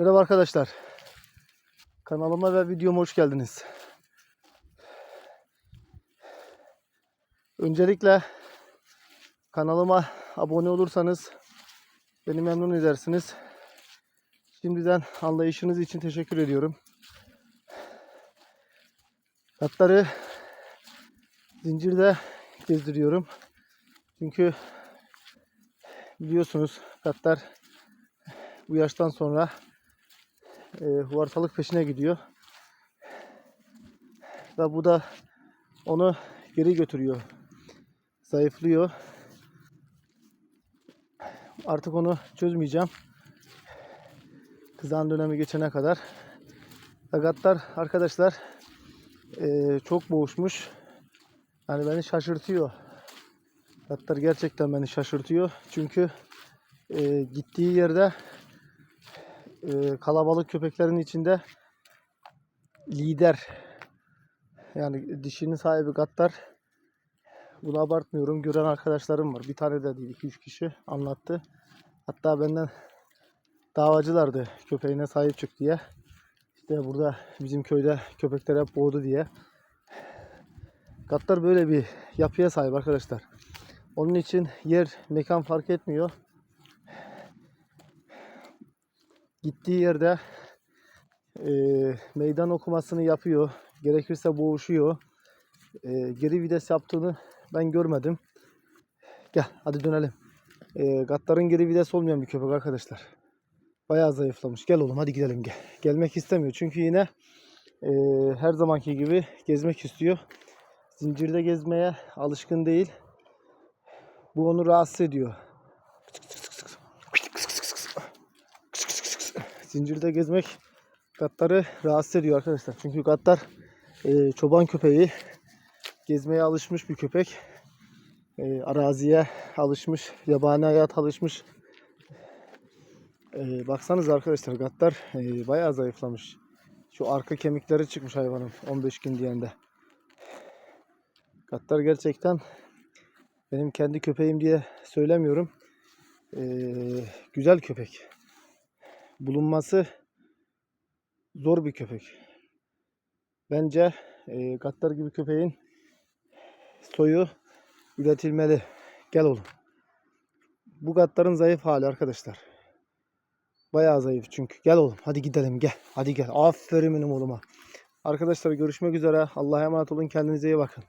Merhaba arkadaşlar. Kanalıma ve videoma hoş geldiniz. Öncelikle kanalıma abone olursanız beni memnun edersiniz. Şimdiden anlayışınız için teşekkür ediyorum. Katları zincirde gezdiriyorum. Çünkü biliyorsunuz katlar bu yaştan sonra e, huvarsalık peşine gidiyor. Ve bu da onu geri götürüyor. Zayıflıyor. Artık onu çözmeyeceğim. Kızağın dönemi geçene kadar. Fagatlar arkadaşlar e, çok boğuşmuş. Yani beni şaşırtıyor. Gatlar gerçekten beni şaşırtıyor. Çünkü e, gittiği yerde e, kalabalık köpeklerin içinde lider yani dişinin sahibi Gattar. Bunu abartmıyorum. Gören arkadaşlarım var. Bir tane de değil 2-3 kişi anlattı. Hatta benden davacılardı köpeğine sahip çık diye. İşte burada bizim köyde köpekler hep boğdu diye. Gattar böyle bir yapıya sahip arkadaşlar. Onun için yer mekan fark etmiyor gittiği yerde e, meydan okumasını yapıyor. Gerekirse boğuşuyor. E, geri vites yaptığını ben görmedim. Gel hadi dönelim. E, gatların geri vites olmayan bir köpek arkadaşlar. Bayağı zayıflamış. Gel oğlum hadi gidelim gel. Gelmek istemiyor. Çünkü yine e, her zamanki gibi gezmek istiyor. Zincirde gezmeye alışkın değil. Bu onu rahatsız ediyor. Zincirde gezmek katları rahatsız ediyor arkadaşlar. Çünkü katlar e, çoban köpeği gezmeye alışmış bir köpek. E, araziye alışmış, yabani hayat alışmış. E, baksanız arkadaşlar gatlar e, bayağı zayıflamış. Şu arka kemikleri çıkmış hayvanın 15 gün diyende. Gatlar gerçekten benim kendi köpeğim diye söylemiyorum. E, güzel köpek bulunması zor bir köpek. Bence e, Gattar gibi köpeğin soyu üretilmeli. Gel oğlum. Bu Gattar'ın zayıf hali arkadaşlar. Bayağı zayıf çünkü. Gel oğlum hadi gidelim gel. Hadi gel. Aferin benim oğluma. Arkadaşlar görüşmek üzere. Allah'a emanet olun. Kendinize iyi bakın.